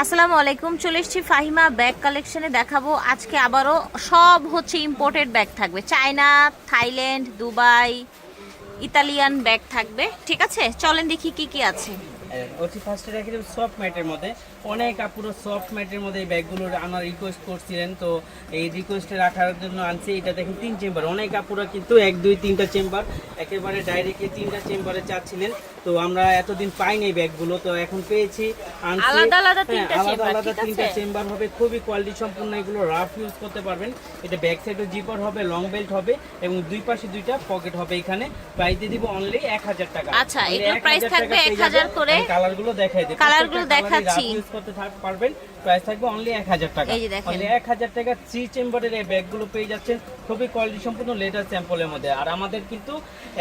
আসসালামু আলাইকুম চলে এসেছি ফাহিমা ব্যাগ কালেকশনে দেখাবো আজকে আবারও সব হচ্ছে ইম্পোর্টেড ব্যাগ থাকবে। China Thailand Dubai Italian bag থাকবে। ঠিক আছে? চলেন দেখি কি কি আছে। ফার্স্টে সফট ম্যাটের মধ্যে। অনেক আপুরো সফট ম্যাটের মধ্যে এই ব্যাগগুলো আমার রিকোয়েস্ট করছিলেন তো এই রিকোয়েস্টে রাখার জন্য আনছি এটা দেখেন তিন চেম্বার অনেক আপুরা কিন্তু এক দুই তিনটা চেম্বার একেবারে ডাইরেক্টলি তিনটা চেম্বারে চাচ্ছিলেন তো আমরা এতদিন পাইনি এই ব্যাগগুলো তো এখন পেয়েছি আলাদা আলাদা হ্যাঁ, তিনটা? চেম্বার হবে খুবই কোয়ালিটি সম্পূর্ণ এগুলো রাফ ইউজ করতে পারবেন এটা ব্যাক সাইডে জিপার হবে লং বেল্ট হবে এবং দুই পাশে দুইটা পকেট হবে এখানে প্রাইস দিয়ে দিব অনলি এক হাজার টাকা আচ্ছা, Only এগুলোর 1000 price টাকা থাকবে 1000 যাবেন। করে। কালারগুলো দেখাই দিই কালারগুলো দেখাচ্ছি। করতে পারবেন প্রাইস থাকবে অনলি এক হাজার টাকা। অনলি এক হাজার টাকা থ্রি চেম্বারের এই ব্যাগগুলো পেয়ে যাচ্ছেন। খুবই কোয়ালিটি সম্পূর্ণ লেটার স্যাম্পলের মধ্যে। আর আমাদের কিন্তু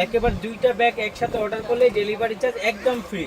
একেবারে দুইটা ব্যাগ একসাথে অর্ডার করলে ডেলিভারি চার্জ একদম ফ্রি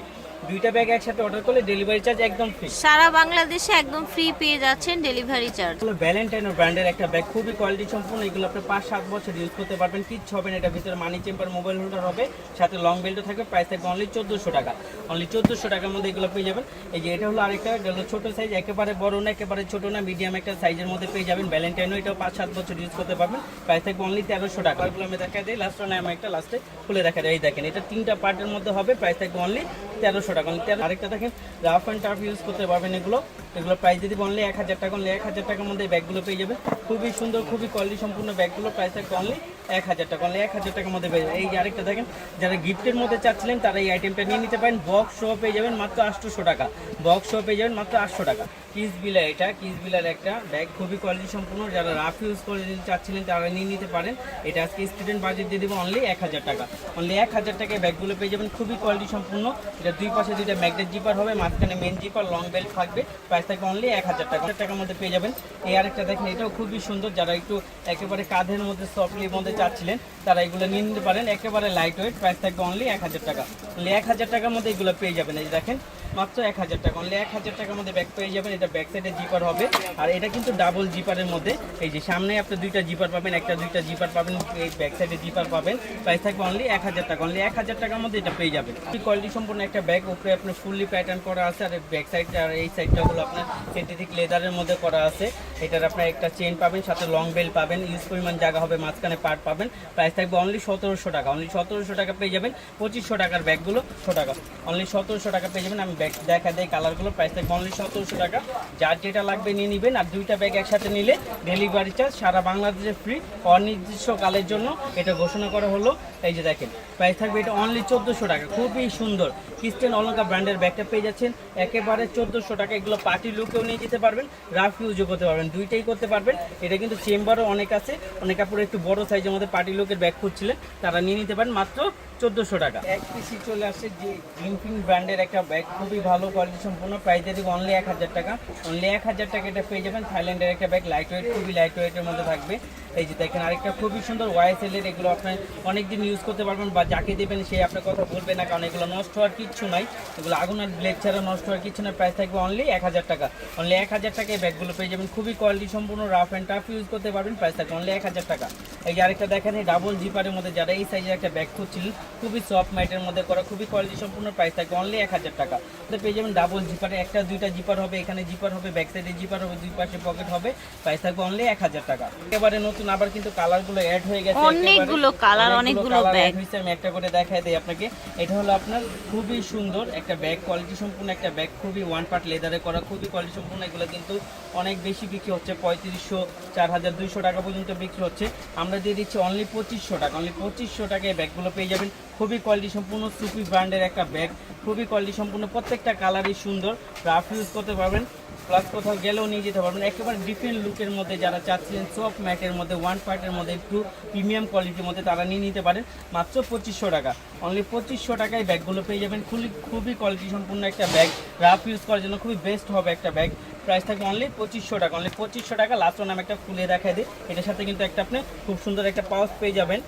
দুইটা ব্যাগ একসাথে অর্ডার করলে ডেলিভারি চার্জ একদম ফ্রি সারা বাংলাদেশে একদম ফ্রি পেয়ে যাচ্ছেন ডেলিভারি চার্জ হলো ভ্যালেন্টাইন ব্র্যান্ডের একটা ব্যাগ খুবই কোয়ালিটি সম্পূর্ণ এগুলো আপনি পাঁচ সাত বছর ইউজ করতে পারবেন। কিচ্ছু হবে না এটা ভিতরে মানি চেম্বার মোবাইল হোল্ডার হবে সাথে লং বেল্টও থাকবে প্রাইস থাকবে অনলি চোদ্দোশো টাকা। অনলি চোদ্দোশো টাকার মধ্যে এগুলো পেয়ে যাবেন। এই যে এটা হলো আরেকটা এটা হলো ছোটো সাইজ একেবারে বড় না একেবারে ছোটো না মিডিয়াম একটা সাইজের মধ্যে পেয়ে যাবেন। ভ্যালেন্টাইনও এটাও পাঁচ সাত বছর ইউজ করতে পারবেন। প্রাইস থাকবে অনলি তেরোশো টাকা। এগুলো আমি দেখা দিই লাস্ট আমি একটা লাস্টে খুলে দেখা যায় এই দেখেন এটা তিনটা পার্টের মধ্যে হবে প্রাইস থাকবে অনলি তেরোশো টাকা। নিতে আরেকটা দেখেন রাফ অ্যান্ড টাফ ইউজ করতে পারবেন এগুলো। এগুলো প্রাইস যদি অনলি এক হাজার টাকা এক হাজার টাকার মধ্যে ব্যাগগুলো পেয়ে যাবে। খুবই সুন্দর, খুবই কোয়ালিটি সম্পূর্ণ ব্যাগগুলো প্রাইস থাকবে অনলি এক হাজার টাকা অনলি এক হাজার টাকার মধ্যে পেয়ে যাবে। এই আরেকটা দেখেন, যারা গিফটের মধ্যে চাচ্ছিলেন তারা এই আইটেমটা নিয়ে নিতে পারেন। বক্স শো পেয়ে যাবেন মাত্র আটশোশো টাকা। বক্স শো পেয়ে যাবেন মাত্র আটশো টাকা। কিস বিলার এটা কিস বিলার একটা ব্যাগ খুবই কোয়ালিটি সম্পূর্ণ। যারা রাফ ইউজ করে যদি চাচ্ছিলেন তারা নিয়ে নিতে পারেন। এটা আজকে স্টুডেন্ট বাজেট দিয়ে দেবো অনলি এক হাজার টাকা। অনলি এক হাজার টাকায় ব্যাগগুলো পেয়ে যাবেন। খুবই কোয়ালিটি সম্পূর্ণ। এটা দুই পাশে দুইটা ম্যাগনেট জিপার হবে, মাঝখানে মেন জিপার লং বেল্ট থাকবে। প্রাইস থাকবে অনলি এক হাজার টাকা। হাজার টাকার মধ্যে পেয়ে যাবেন। এই আরেকটা দেখেন, এটাও খুবই সুন্দর। যারা একটু একেবারে কাঁধের মধ্যে সফটলির মধ্যে চাচ্ছিলেন, তারা এগুলো নিয়ে নিতে পারেন। একেবারে লাইট ওয়েট প্রাইস থাকবে অনলি এক হাজার টাকা। অনলি এক হাজার টাকার মধ্যে এগুলো পেয়ে যাবেন। এই দেখেন মাত্র এক হাজার টাকা। অনলি এক হাজার টাকার মধ্যে ব্যাগ পেয়ে যাবেন। এটা ব্যাক সাইডে জিপার হবে। আর এটা কিন্তু ডাবল জিপারের মধ্যে। এই যে সামনে আপনি দুইটা জিপার পাবেন, একটা দুইটা জিপার পাবেন, এই ব্যাক সাইডে জিপার পাবেন। প্রাইস থাকবে অনলি এক হাজার টাকা। অনলি এক হাজার টাকার মধ্যে এটা পেয়ে যাবেন। কোয়ালিটি সম্পূর্ণ একটা ব্যাগ উপরে আপনার ফুললি প্যাটার্ন করা আছে। আর ব্যাক সাইডটা আর এই সাইডটা হলো আপনার সিনথেটিক লেদারের মধ্যে করা আছে। এটার আপনার একটা চেন পাবেন, সাথে লং বেল পাবেন। ইউজ পরিমাণ জায়গা হবে, মাঝখানে পার্ট পাবেন। প্রাইস থাকবে অনলি সতেরোশো টাকা। অনলি সতেরোশো টাকা পেয়ে যাবেন। পঁচিশশো টাকার ব্যাগগুলো ছো টাকা। অনলি সতেরোশো টাকা পেয়ে যাবেন। আমি ব্যাগ দেখা দেয় কালারগুলো প্রাইস থাকবে অনলি সতেরোশো টাকা। যার যেটা লাগবে নিয়ে নেবেন, আর দুইটা ব্যাগ একসাথে নিলে ডেলিভারি চার্জ সারা বাংলাদেশে ফ্রি অনির্দিষ্ট কালের জন্য এটা ঘোষণা করা হলো। এই যে দেখেন প্রাইস থাকবে এটা অনলি চোদ্দোশো টাকা, খুবই সুন্দর। ক্রিস্টিয়ান অলঙ্কা ব্র্যান্ডের ব্যাগটা পেয়ে যাচ্ছেন, একেবারে চোদ্দোশো টাকা। এগুলো পার্টি লুকেও নিয়ে যেতে পারবেন রাফ ইউজও করতে পারবেন, দুইটাই করতে পারবেন। এটা কিন্তু চেম্বারও অনেক আছে, অনেক কাপড় একটু বড় সাইজের মধ্যে পার্টি লুকের ব্যাগ খুঁজছিলেন, তারা নিয়ে নিতে পারেন মাত্র চোদ্দোশো টাকা। এক পিসি চলে আসছে যে জিমফিং ব্র্যান্ডের একটা ব্যাগ খুবই ভালো কোয়ালিটি সম্পূর্ণ প্রাইস দিয়ে অনলি এক হাজার টাকা। অনলি এক হাজার টাকা এটা পেয়ে যাবেন। থাইল্যান্ডের একটা ব্যাগ লাইট ওয়েট খুবই লাইট ওয়েটের মধ্যে থাকবে। এই যে দেখেন, আরেকটা খুবই সুন্দর ওয়াইএসএল এর, এগুলো আপনার অনেকদিন ইউজ করতে পারবেন বা যাকে দেবেন সে আপনার কথা বলবে না, কারণ এগুলো নষ্ট হওয়ার কিচ্ছু নাই। এগুলো আগুন আর ব্লেড ছাড়া নষ্ট হওয়ার কিচ্ছু না প্রাইস থাকবে অনলি এক হাজার টাকা। অনলি এক হাজার টাকায় ব্যাগগুলো পেয়ে যাবেন, খুবই কোয়ালিটি সম্পূর্ণ রাফ অ্যান্ড টাফ ইউজ করতে পারবেন প্রাইস থাকবে অনলি এক হাজার টাকা। এই যে আরেকটা দেখেন, এই ডাবল জিপারের মধ্যে যারা এই সাইজের একটা ব্যাগ খুঁজছিলেন খুবই সফট ম্যাটের মধ্যে করা, খুবই কোয়ালিটি সম্পূর্ণ প্রাইস থাকবে অনলি এক হাজার টাকা। তো পেয়ে যাবেন ডাবল জিপারে একটা, দুইটা জিপার হবে, এখানে জিপার হবে ব্যাক সাইডে জিপার হবে, দুই পাশে পকেট হবে প্রাইস থাকবে অনলি এক হাজার টাকা। একেবারে নতুন আবার কিন্তু কালারগুলো অ্যাড হয়ে গেছে। অনেকগুলো colour, অনেকগুলো bag। হয়েছে, আমি একটা করে দেখাই দিই আপনাকে। এটা হলো আপনার খুবই সুন্দর একটা ব্যাগ কোয়ালিটি সম্পূর্ণ একটা ব্যাগ খুবই ওয়ান পার্ট লেদারে করা খুবই কোয়ালিটি সম্পূর্ণ এগুলো কিন্তু অনেক বেশি বিক্রি হচ্ছে পঁয়ত্রিশশো চার হাজার দুইশো টাকা পর্যন্ত বিক্রি হচ্ছে। আমরা দিয়ে দিচ্ছি অনলি পঁচিশশো টাকা অনলি পঁচিশশো টাকায় ব্যাগগুলো পেয়ে যাবেন। খুবই কোয়ালিটি সম্পূর্ণ সুপি ব্র্যান্ডের একটা ব্যাগ খুবই কোয়ালিটি সম্পূর্ণ প্রত্যেকটা কালারই সুন্দর। রাফ ইউজ করতে পারবেন। প্লাস কোথাও গেলেও নিয়ে যেতে পারবেন। একেবারে ডিফারেন্ট লুকের মধ্যে যারা চাচ্ছিলেন সফট ম্যাটের মধ্যে ওয়ান পার্টের মধ্যে একটু প্রিমিয়াম কোয়ালিটির মধ্যে তারা নিয়ে নিতে পারেন। মাত্র পঁচিশশো টাকা। অনলি পঁচিশশো টাকায় ব্যাগগুলো পেয়ে যাবেন। খুবই খুবই কোয়ালিটি সম্পূর্ণ একটা ব্যাগ রাফ ইউজ করার জন্য খুবই বেস্ট হবে একটা ব্যাগ প্রাইস থাকবে অনলি পঁচিশশো টাকা। অনলি পঁচিশশো টাকা। লাস্ট নাম একটা খুলে দেখা দিই। এটার সাথে কিন্তু একটা আপনি খুব সুন্দর একটা পাউচ পেয়ে যাবেন।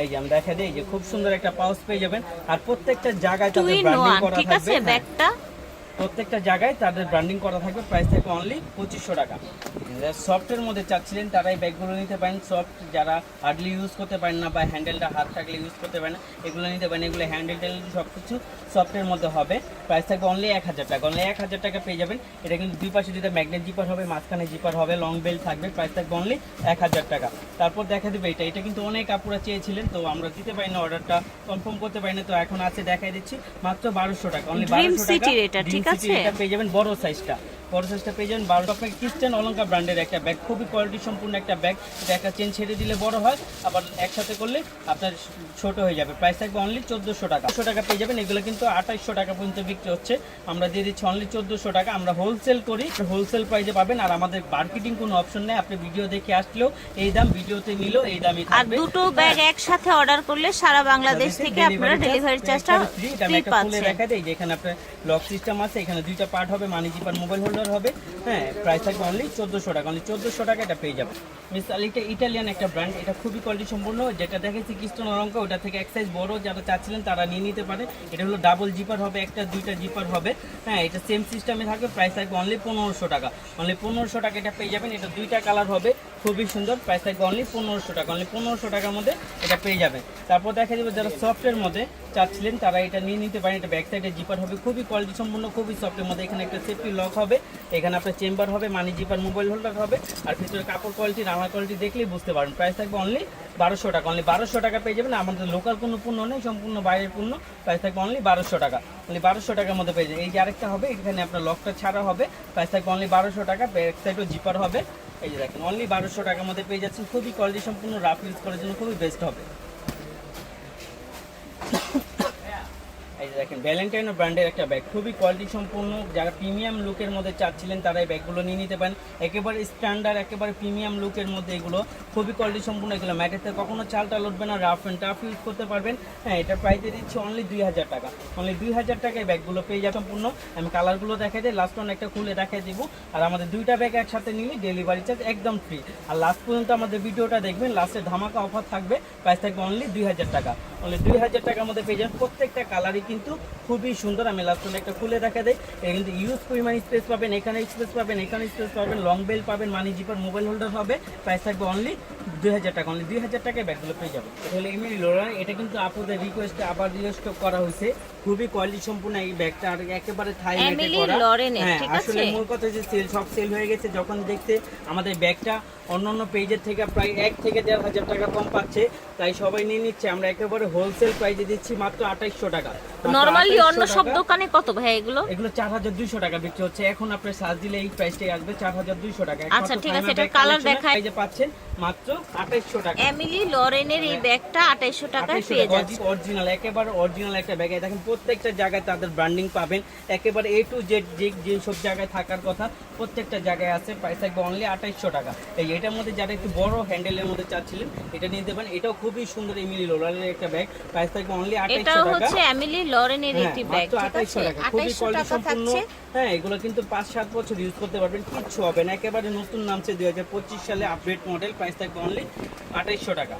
এই যে আমি দেখা দিই এই যে খুব সুন্দর একটা পাউচ পেয়ে যাবেন। আর প্রত্যেকটা জায়গায় টু তাদের ব্র্যান্ডিং করা থাকবে। ব্যাগটা প্রত্যেকটা জায়গায় তাদের ব্র্যান্ডিং করা থাকবে প্রাইস থাকবে অনলি পঁচিশশো টাকা। সফটের মধ্যে চাচ্ছিলেন তারা এই ব্যাগগুলো নিতে পারেন সফট যারা হার্ডলি ইউজ করতে পারেন না বা হ্যান্ডেলটা হাত থাকলে ইউজ করতে পারেন না এগুলো নিতে পারেন এগুলো হ্যান্ডেল সব কিছু সফটের মধ্যে হবে। প্রাইস থাকবে অনলি এক হাজার টাকা অনলি এক হাজার টাকা পেয়ে যাবেন। এটা কিন্তু দুই পাশে যেটা ম্যাগনেট জিপার হবে মাঝখানে জিপার হবে লং বেল্ট থাকবে প্রাইস থাকবে অনলি এক হাজার টাকা। তারপর দেখা দেবে এটা এটা কিন্তু অনেক আপুরা চেয়েছিলেন তো আমরা দিতে পারি না অর্ডারটা কনফার্ম করতে পারি না তো এখন আছে দেখাই দিচ্ছি মাত্র বারোশো টাকা অনলি বারোশো টাকা ঠিক আছে? এটা পেয়ে যাবেন বড় সাইজটা বড় সাইজটা পেয়ে যাবেন বারোশো আপনাকে ক্রিস্টান অলঙ্কার ব্র্যান্ডের একটা ব্যাগ। খুবই কোয়ালিটি সম্পূর্ণ একটা ব্যাগ। এটা একটা চেন ছেড়ে দিলে বড় হয় আবার একসাথে করলে আপনার ছোট হয়ে যাবে। প্রাইস থাকবে অনলি চোদ্দোশো টাকা। চোদ্দশো টাকা পেয়ে যাবেন। এগুলো কিন্তু আঠাইশশো টাকা পর্যন্ত বিক্রি হচ্ছে। আমরা দিয়ে দিচ্ছি অনলি চোদ্দোশো টাকা। আমরা হোলসেল করি। হোলসেল প্রাইসে পাবেন। আর আমাদের মার্কেটিং কোনো অপশন নেই। আপনি ভিডিও দেখে আসলেও এই দাম ভিডিওতে নিলেও এই দামই আর দুটো ব্যাগ একসাথে অর্ডার করলে সারা বাংলাদেশ থেকে আপনারা ডেলিভারি চার্জটা ফ্রি পাচ্ছেন। দেখা দেই যে এখানে আপনার লক সিস্টেম আছে। এখানে দুইটা পার্ট হবে। মানি জিপার মোবাইল হোল্ডার হবে। হ্যাঁ প্রাইস থাকবে অনলি চোদ্দোশো টাকা। অনলি চোদ্দোশো টাকা এটা পেয়ে যাবে। মিস আলিটা ইটালিয়ান একটা ব্র্যান্ড এটা খুবই কোয়ালিটি সম্পূর্ণ। যেটা দেখেছি কিস্টন অলঙ্ক ওটা থেকে এক সাইজ বড়, যারা চাচ্ছিলেন তারা নিয়ে নিতে পারে। এটা হলো ডাবল জিপার হবে, একটা, দুইটা জিপার হবে। হ্যাঁ এটা সেম সিস্টেমে থাকবে প্রাইস থাকবে অনলি পনেরোশো টাকা। অনলি পনেরোশো টাকা এটা পেয়ে যাবেন। এটা দুইটা কালার হবে, খুবই সুন্দর। প্রাইস থাকবে অনলি পনেরোশো টাকা। অনলি পনেরোশো টাকার মধ্যে এটা পেয়ে যাবেন তারপর দেখা যাবে যারা সফটের মধ্যে চাচ্ছিলেন, তারা এটা নিয়ে নিতে পারেন। এটা ব্যাক সাইডে জিপার হবে, খুবই কোয়ালিটি সম্পূর্ণ, খুবই সফটের মধ্যে। এখানে একটা সেফটি লক হবে। এখানে আপনার চেম্বার হবে মানি জিপার মোবাইল হোল্ডার হবে, আর ভিতরে কাপড় কোয়ালিটি রামার কোয়ালিটি দেখলেই বুঝতে পারবেন। প্রাইস থাকবে অনলি বারোশো টাকা অনলি বারোশো টাকা পেয়ে যাবেন। আমাদের লোকাল কোনো পণ্য নেই, সম্পূর্ণ বাইরের পণ্য। প্রাইস থাকবে অনলি বারোশো টাকা অনলি বারোশো টাকার মধ্যে পেয়ে যাবেন। এই যে আরেকটা হবে, এখানে আপনার লকটা ছাড়া হবে। প্রাইস থাকবে অনলি বারোশো টাকা ব্যাক সাইডও জিপার হবে। এই যে দেখেন অনলি বারোশো টাকার মধ্যে পেয়ে যাচ্ছেন। খুবই কোয়ালিটি সম্পূর্ণ রাফ ইউজ করার জন্য খুবই বেস্ট হবে। এই যে দেখেন ভ্যালেন্টাইনো ব্র্যান্ডের একটা ব্যাগ খুবই কোয়ালিটি সম্পূর্ণ। যারা প্রিমিয়াম লুকের মধ্যে চাচ্ছিলেন, তারা এই ব্যাগগুলো নিয়ে নিতে পারেন। একেবারে স্ট্যান্ডার্ড একেবারে প্রিমিয়াম লুকের মধ্যে এগুলো, খুবই কোয়ালিটি সম্পূর্ণ এগুলো। ম্যাটেতে কখনো চালটা লুটবে না রাফ অ্যান্ড টাফ ইউজ করতে পারবেন। হ্যাঁ এটা প্রাইসে দিচ্ছি অনলি দুই হাজার টাকা। অনলি দুই হাজার টাকায় ব্যাগগুলো পেয়ে যাবে সম্পূর্ণ। আমি কালারগুলো দেখাই দিই লাস্ট ওয়ান একটা খুলে দেখাই দিব। আর আমাদের দুইটা ব্যাগ একসাথে নিলে ডেলিভারি চার্জ একদম ফ্রি আর লাস্ট পর্যন্ত আমাদের ভিডিওটা দেখবেন লাস্টে ধামাকা অফার থাকবে। প্রাইস থাকবে অনলি দুই হাজার টাকা। অনলি দুই হাজার টাকার মধ্যে পেয়ে যাবেন প্রত্যেকটা কালারই কিন্তু খুবই সুন্দর। আমি লাস্ট একটা খুলে দেখা দেয় এটা কিন্তু ইউজ পরিমাণ স্পেস পাবেন। এখানে স্পেস পাবেন এখানে স্পেস পাবেন। লং বেল পাবেন মানি জিপার মোবাইল হোল্ডার হবে। প্রাইস থাকবে অনলি দুই হাজার টাকা অনলি দুই হাজার টাকায় ব্যাগগুলো পেয়ে যাবে এটা হলো এমনি লোরার এটা কিন্তু আপনাদের রিকোয়েস্টে আবার রিস্টক করা হয়েছে। খুবই কোয়ালিটি সম্পূর্ণ এই ব্যাগটা আর একেবারে থাই করা। হ্যাঁ আসলে মূল কথা যে সেল সব সেল হয়ে গেছে। যখন দেখতে আমাদের ব্যাগটা অন্য অন্যান্য পেজের থেকে প্রায় এক থেকে দেড় হাজার টাকা কম পাচ্ছে তাই সবাই নিয়ে নিচ্ছে। আমরা একেবারে হোলসেল প্রাইসে দিচ্ছি মাত্র আঠাইশশো টাকা। নরমালি অন্য সব দোকানে কত ভাই এগুলো? এগুলো চার হাজার দুইশো টাকা বিক্রি হচ্ছে। এখন সার্চ দিলে এই প্রাইসটাই আসবে চার হাজার দুইশো টাকা। আচ্ছা, ঠিক আছে, Prima এটার Bag colour Collection দেখায়। price এ পাচ্ছেন মাত্র আঠাইশশো টাকা। এমিলি লরেনের এই ব্যাগটা আঠাইশশো টাকায় পেয়ে যাচ্ছে। অরিজিনাল একেবারে অরিজিনাল একটা ব্যাগ দেখেন প্রত্যেকটা জায়গায় তাদের ব্র্যান্ডিং পাবেন। একেবারে এ টু জেড যে যে সব জায়গায় থাকার কথা প্রত্যেকটা জায়গায় আছে। প্রাইস থাকবে অনলি আঠাইশশো টাকা। এই এটার মধ্যে যারা একটু বড় হ্যান্ডেলের মধ্যে চাচ্ছিলেন এটা নিয়ে দেবেন। এটাও খুবই সুন্দর এমিলি লোলারের একটা ব্যাগ প্রাইস থাকবে অনলি আঠাইশশো এটাও টাকা। হচ্ছে এমিলি লরেনের হ্যাঁ, একটি ব্যাগ মাত্র ঠিক 2800 আছে? টাকা। খুবই আঠাইশশো টাকা সম্পূর্ণ। থাকছে। হ্যাঁ এগুলো কিন্তু পাঁচ সাত বছর ইউজ করতে পারবেন কিচ্ছু হবে না। একেবারে নতুন নামছে দুই হাজার পঁচিশ সালে আপডেট মডেল প্রাইস থাকবে অনলি আঠাইশশো টাকা।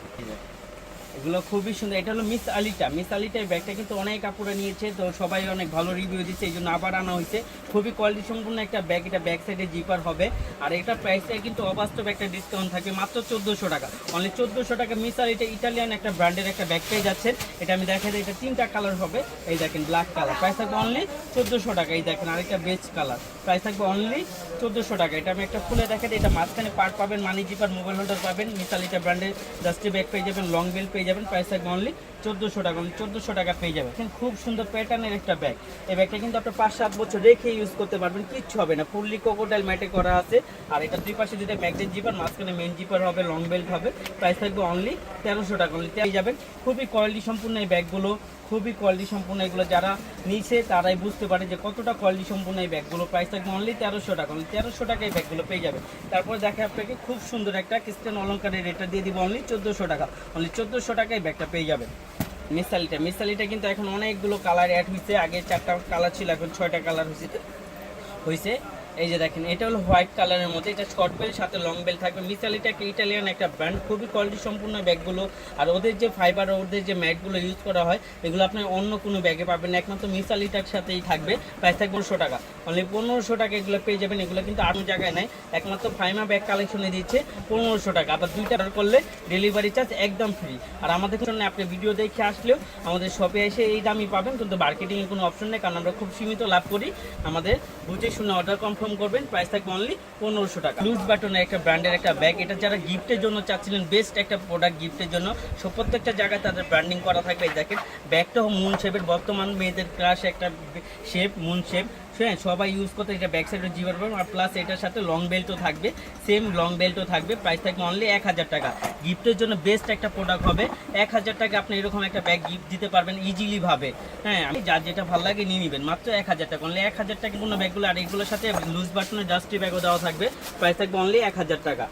এগুলো খুবই সুন্দর। এটা হলো মিস আলিটা মিস আলিটা এই ব্যাগটা কিন্তু অনেক কাপড়ে নিয়েছে তো সবাই অনেক ভালো রিভিউ দিচ্ছে এই জন্য আবার আনা হয়েছে। খুবই কোয়ালিটি সম্পূর্ণ একটা ব্যাগ এটা ব্যাক সাইডে জিপার হবে। আর এটা প্রাইসটা কিন্তু অবাস্তব একটা ডিসকাউন্ট থাকবে মাত্র চোদ্দোশো টাকা। অনলি চোদ্দোশো টাকা মিস আলিটা ইটালিয়ান একটা ব্র্যান্ডের একটা ব্যাগ পেয়ে যাচ্ছেন। এটা আমি দেখা দিই, এটা তিনটা কালার হবে। এই দেখেন ব্ল্যাক কালার প্রাইস থাকবে অনলি চোদ্দোশো টাকা। এই দেখেন আরেকটা বেজ কালার প্রাইস থাকবে অনলি চোদ্দোশো টাকা। এটা আমি একটা খুলে দেখা দিই, এটা মাঝখানে পার্ট পাবেন মানি জিপার মোবাইল হোল্ডার পাবেন মিসালিটা ব্র্যান্ডের জাস্টি ব্যাগ পেয়ে যাবেন লং বেল পেয়ে যাবেন। প্রাইস থাকবে অনলি চোদ্দোশো টাকা চোদ্দোশো টাকা পেয়ে দেখেন, খুব সুন্দর প্যাটার্নের একটা ব্যাগ এই ব্যাগটা কিন্তু আপনার পাঁচ সাত বছর রেখে ইউজ করতে পারবেন, কিচ্ছু হবে না। ফুললি কোকোডাইল ম্যাটে করা আছে। আর এটা দুই পাশে যেটা ম্যাগনেট জিপার মাঝখানে মেন জিপার হবে লং বেল্ট হবে। প্রাইস থাকবে অনলি তেরোশো টাকা অনলি পেয়ে যাবেন। খুবই কোয়ালিটি সম্পূর্ণ এই ব্যাগগুলো খুবই কোয়ালিটি সম্পূর্ণ এগুলো যারা নিচ্ছে তারাই বুঝতে পারে যে কতটা কোয়ালিটি সম্পূর্ণ এই ব্যাগগুলো। প্রাইস থাকবে অনলি তেরোশো টাকা অনলি তেরোশো টাকা এই ব্যাগগুলো পেয়ে যাবে। তারপর দেখে আপনাকে খুব সুন্দর একটা ক্রিস্টান অলঙ্কারের রেটটা দিয়ে দিব অনলি চোদ্দোশো টাকা। অনলি চোদ্দোশো টাকা এই ব্যাগটা পেয়ে যাবে মিসালিটা মিসালিটা কিন্তু এখন অনেকগুলো কালার অ্যাড হয়েছে আগে চারটা কালার ছিল, এখন ছয়টা কালার হয়েছে হয়েছে এই যে দেখেন, এটা হলো হোয়াইট কালারের মধ্যে, এটা শর্ট বেল সাথে লং বেল থাকবে। মিসালিটা একটা ইটালিয়ান একটা ব্র্যান্ড, খুবই কোয়ালিটি সম্পূর্ণ ব্যাগগুলো। আর ওদের যে ফাইবার ওদের যে ম্যাটগুলো ইউজ করা হয়, এগুলো আপনি অন্য কোনো ব্যাগে পাবেন না। একমাত্র মিসালিটার সাথেই থাকবে। প্রাইস থাকবে পনেরোশো টাকা। অনলি পনেরোশো টাকা এগুলো পেয়ে যাবেন। এগুলো কিন্তু আরও জায়গায় নেই। একমাত্র ফাইমা ব্যাগ কালেকশনে দিচ্ছে পনেরোশো টাকা। আবার দুইটা অর্ডার করলে ডেলিভারি চার্জ একদম ফ্রি আর আমাদের জন্য আপনি ভিডিও দেখে আসলেও আমাদের শপে এসে এই দামই পাবেন। কিন্তু মার্কেটিংয়ের কোনো অপশন নেই, কারণ আমরা খুব সীমিত লাভ করি। আমাদের বুঝে শুনে অর্ডার কনফার্ম করবেন প্রাইস থাকবে অনলি পনেরোশো টাকা। লুজ বাটনের একটা ব্র্যান্ডের একটা ব্যাগ এটা যারা গিফটের জন্য চাচ্ছিলেন বেস্ট একটা প্রোডাক্ট গিফটের জন্য সো প্রত্যেকটা জায়গায় তাদের ব্র্যান্ডিং করা থাকবে। এই দেখেন ব্যাগটা মুন শেপের বর্তমান মেয়েদের ক্লাস একটা শেপ মুন শেপ হ্যাঁ সবাই ইউজ করতে এটা ব্যাক সাইডে জিবার পাবেন আর প্লাস এটার সাথে লং বেল্টও থাকবে সেম লং বেল্টও থাকবে প্রাইস থাকবে অনলি এক হাজার টাকা। গিফটের জন্য বেস্ট একটা প্রোডাক্ট হবে, এক হাজার টাকা আপনি এরকম একটা ব্যাগ গিফট দিতে পারবেন ইজিলিভাবে হ্যাঁ আমি যার যেটা ভালো লাগে নিয়ে নেবেন, মাত্র এক হাজার টাকা। অনলি এক হাজার টাকা কোনো ব্যাগগুলো আর এগুলোর সাথে লুজ বাটনের ডাস্টি ব্যাগও দেওয়া থাকবে প্রাইস থাকবে অনলি এক হাজার টাকা।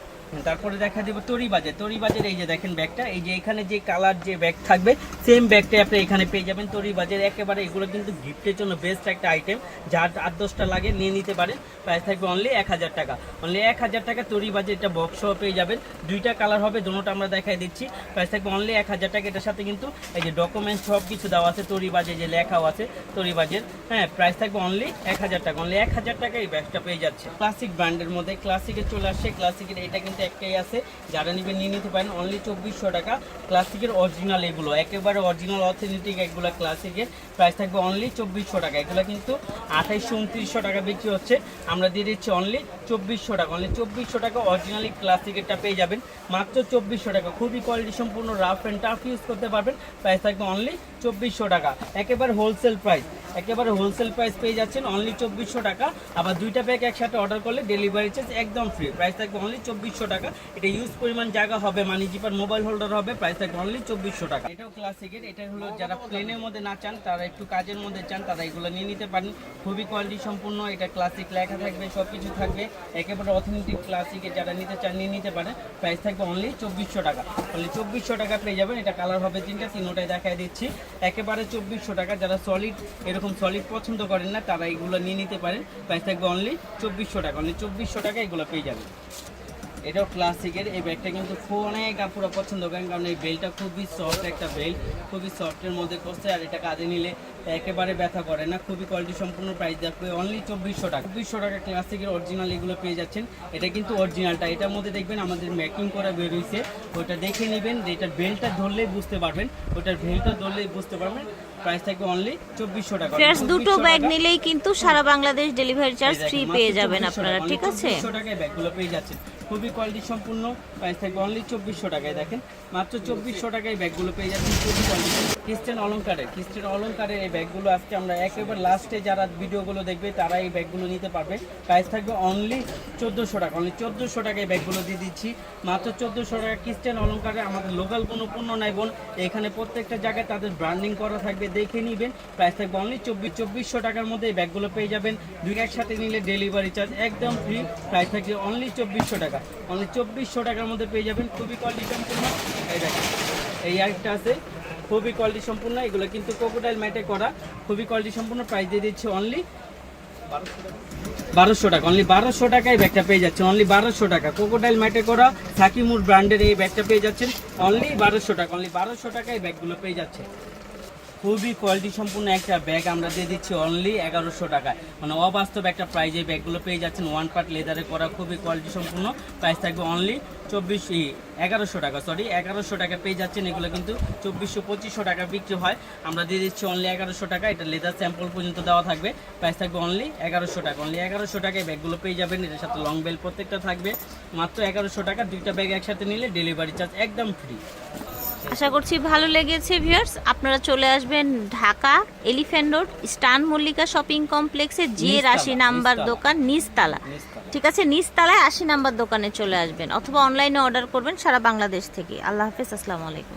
তারপরে দেখা দিব তরি বাজার। তরি বাজার, এই যে দেখেন ব্যাগটা, এই যে এখানে যে কালার যে ব্যাগ থাকবে সেম ব্যাগটাই আপনি এখানে পেয়ে যাবেন। তরি বাজার, একেবারে এগুলো কিন্তু গিফটের জন্য বেস্ট একটা আইটেম যার আট দশটা লাগে, নিয়ে নিতে পারেন। প্রাইস থাকবে অনলি এক হাজার টাকা। অনলি এক হাজার টাকা তরি বাজার, এটা বক্সও পেয়ে যাবেন। দুইটা কালার হবে, দুটোটা আমরা দেখাই দিচ্ছি। প্রাইস থাকবে অনলি এক হাজার টাকা। এটার সাথে কিন্তু এই যে ডকুমেন্টস সব কিছু দেওয়া আছে, তরি বাজে যে লেখাও আছে, তরি বাজের। হ্যাঁ প্রাইস থাকবে অনলি এক হাজার টাকা। অনলি এক হাজার টাকা এই ব্যাগটা পেয়ে যাচ্ছে। ক্লাসিক ব্র্যান্ডের মধ্যে ক্লাসিকে চলে আসছে। ক্লাসিকের এটা কিন্তু একটাই আছে। যারা নিবেন নিয়ে নিতে পারেন অনলি চব্বিশশো টাকা। ক্লাসিকের অরিজিনাল এগুলো, একেবারে অরিজিনাল অথেন্টিক এগুলো ক্লাসিকের প্রাইস থাকবে অনলি চব্বিশশো টাকা। এগুলো কিন্তু আঠাইশশো, উনত্রিশশো টাকা বিক্রি হচ্ছে। আমরা দিয়ে দিচ্ছি অনলি চব্বিশশো টাকা। অনলি চব্বিশশো টাকা অরিজিনালি ক্লাসিকেরটা পেয়ে যাবেন। মাত্র চব্বিশশো টাকা। খুবই কোয়ালিটি সম্পূর্ণ রাফ অ্যান্ড টাফ ইউজ করতে পারবেন। প্রাইস থাকবে অনলি চব্বিশশো টাকা। একেবারে হোলসেল প্রাইস একেবারে হোলসেল প্রাইস পেয়ে যাচ্ছেন অনলি চব্বিশশো টাকা। আবার দুইটা ব্যাগ একসাথে অর্ডার করলে ডেলিভারি চার্জ একদম ফ্রি প্রাইস থাকবে অনলি চব্বিশশো টাকা। এটা ইউজ পরিমাণ জায়গা হবে মানে জিপার মোবাইল হোল্ডার হবে। প্রাইস থাকবে অনলি চব্বিশশো টাকা। এটাও ক্লাসিকের এটা হলো যারা প্লেনের মধ্যে না চান, তারা একটু কাজের মধ্যে চান, তারা এগুলো নিয়ে নিতে পারেন। খুবই কোয়ালিটি সম্পূর্ণ। এটা ক্লাসিক লেখা থাকবে সব কিছু থাকবে। একেবারে অথেন্টিক ক্লাসিকের যারা নিতে চান, নিয়ে নিতে পারেন। প্রাইস থাকবে অনলি চব্বিশশো টাকা। অনলি চব্বিশশো টাকা পেয়ে যাবেন। এটা কালার হবে তিনটা, তিনোটাই দেখায় দিচ্ছি। একেবারে চব্বিশশো টাকা। যারা সলিড এরকম সলিড পছন্দ করেন না, তারা এগুলো নিয়ে নিতে পারেন। প্রাইস থাকবে অনলি চব্বিশশো টাকা। অনলি চব্বিশশো টাকা এগুলো পেয়ে যাবেন। এটাও ক্লাসিকের এই ব্যাগটা কিন্তু অনেক আপুরা পছন্দ করেন, কারণ এই বেলটা খুবই সফট একটা বেল্ট খুবই সফটের মধ্যে করছে, আর এটা কাজে নিলে একেবারে ব্যথা করে না। খুবই কোয়ালিটি সম্পূর্ণ প্রাইস দেখবে অনলি চব্বিশশো টাকা। চব্বিশশো টাকা ক্লাসিকের অরিজিনাল এগুলো পেয়ে যাচ্ছেন। এটা কিন্তু অরিজিনালটা এটার মধ্যে দেখবেন আমাদের মেকিং করা বেরোইছে ওটা দেখে নেবেন, যে এটার বেলটা ধরলেই বুঝতে পারবেন, ওটার বেলটা ধরলেই বুঝতে পারবেন। প্রাইস থাকবে অনলি চব্বিশশো টাকা। ফ্রেশ দুটো ব্যাগ নিলেই কিন্তু সারা বাংলাদেশ ডেলিভারি চার্জ ফ্রি পেয়ে যাবেন আপনারা ঠিক আছে? 2400 টাকায় ব্যাগগুলো পেয়ে যাচ্ছেন। খুবই কোয়ালিটি সম্পূর্ণ প্রাইস থাকবে অনলি চব্বিশশো টাকায় দেখেন। মাত্র চব্বিশশো টাকায় ব্যাগগুলো পেয়ে যাচ্ছেন খুবই কোয়ালিটি খ্রিস্টান অলঙ্কারের খ্রিস্টান অলঙ্কারের এই ব্যাগগুলো আজকে আমরা একেবারে লাস্টে যারা ভিডিওগুলো দেখবে তারা এই ব্যাগগুলো নিতে পারবে। প্রাইস থাকবে অনলি চোদ্দোশো টাকা অনলি চোদ্দোশো টাকায় ব্যাগগুলো দিয়ে দিচ্ছি। মাত্র চোদ্দোশো টাকা খ্রিস্টান অলঙ্কারে আমাদের লোকাল কোনো পণ্য নাই বোন। এখানে প্রত্যেকটা জায়গায় তাদের ব্র্যান্ডিং করা থাকবে দেখে নিবেন। প্রাইস থাকবে অনলি চব্বিশ, চব্বিশশো টাকার মধ্যে এই ব্যাগগুলো পেয়ে যাবেন। দুই একসাথে নিলে ডেলিভারি চার্জ একদম ফ্রি প্রাইস থাকবে অনলি চব্বিশশো টাকা। অনলি চব্বিশশো টাকার মধ্যে পেয়ে যাবেন খুবই কোয়ালিটি সম্পূর্ণ। এই আরেকটা আছে, খুবই কোয়ালিটি সম্পূর্ণ। এগুলো কিন্তু কোকোডাইল ম্যাটে করা। খুবই কোয়ালিটি সম্পূর্ণ। প্রাইস দিয়ে দিচ্ছে অনলি বারোশো টাকা। অনলি বারোশো টাকায় ব্যাগটা পেয়ে যাচ্ছেন। অনলি বারোশো টাকা। কোকোডাইল ম্যাটে করা সাকিমুর ব্র্যান্ডের এই ব্যাগটা পেয়ে যাচ্ছেন। অনলি বারোশো টাকা। অনলি বারোশো টাকায় ব্যাগগুলো পেয়ে যাচ্ছে খুবই কোয়ালিটি সম্পূর্ণ একটা ব্যাগ আমরা দিয়ে দিচ্ছি অনলি এগারোশো টাকায়। মানে অবাস্তব একটা প্রাইজে ব্যাগগুলো পেয়ে যাচ্ছেন ওয়ান পার্ট লেদারে করা খুবই কোয়ালিটি সম্পূর্ণ। প্রাইস থাকবে অনলি চব্বিশ এগারোশো টাকা সরি এগারোশো টাকা পেয়ে যাচ্ছেন। এগুলো কিন্তু চব্বিশশো, পঁচিশশো টাকা বিক্রি হয়। আমরা দিয়ে দিচ্ছি অনলি এগারোশো টাকা। এটা লেদার স্যাম্পল পর্যন্ত দেওয়া থাকবে। প্রাইস থাকবে অনলি এগারোশো টাকা। অনলি এগারোশো টাকায় ব্যাগগুলো পেয়ে যাবেন। এটার সাথে লং বেল প্রত্যেকটা থাকবে। মাত্র এগারোশো টাকা। দুইটা ব্যাগ একসাথে নিলে ডেলিভারি চার্জ একদম ফ্রি আশা করছি ভালো লেগেছে ভিউয়ার্স আপনারা চলে আসবেন ঢাকা এলিফ্যান্ট রোড স্টান মল্লিকা শপিং কমপ্লেক্সে যে রাশি আশি নাম্বার দোকান নিচতলা। ঠিক আছে নিচতলায় আশি নাম্বার দোকানে চলে আসবেন অথবা অনলাইনে অর্ডার করবেন সারা বাংলাদেশ থেকে। আল্লাহ হাফেজ আসসালামু আলাইকুম।